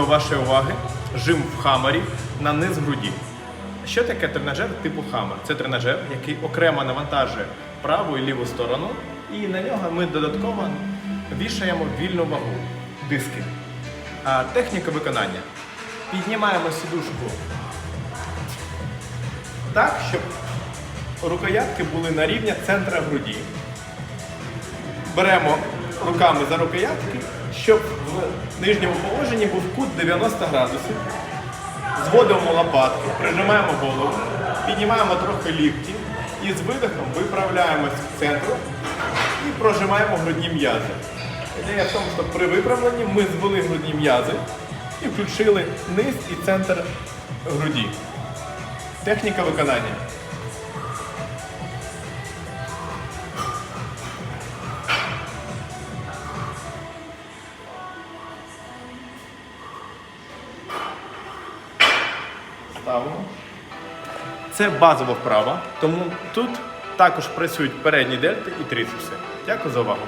до вашої уваги жим в хамері на низ груді. Що таке тренажер типу хамер? Це тренажер, який окремо навантажує праву і ліву сторону, і на нього ми додатково вішаємо вільну вагу, диски. А техніка виконання. Піднімаємо сідушку так, щоб рукоятки були на рівні центра груді. Беремо руками за рукоятки, щоб в нижньому положенні був кут 90 градусів. Зводимо лопатки, прижимаємо голову, піднімаємо трохи лікті і з видихом виправляємось в центру і прожимаємо грудні м'язи. Ідея в тому, що при виправленні ми звели грудні м'язи і включили низ і центр груді. Техніка виконання. Ставимо. Це базова вправа, тому тут також працюють передні дельти і трицепси. Дякую за увагу.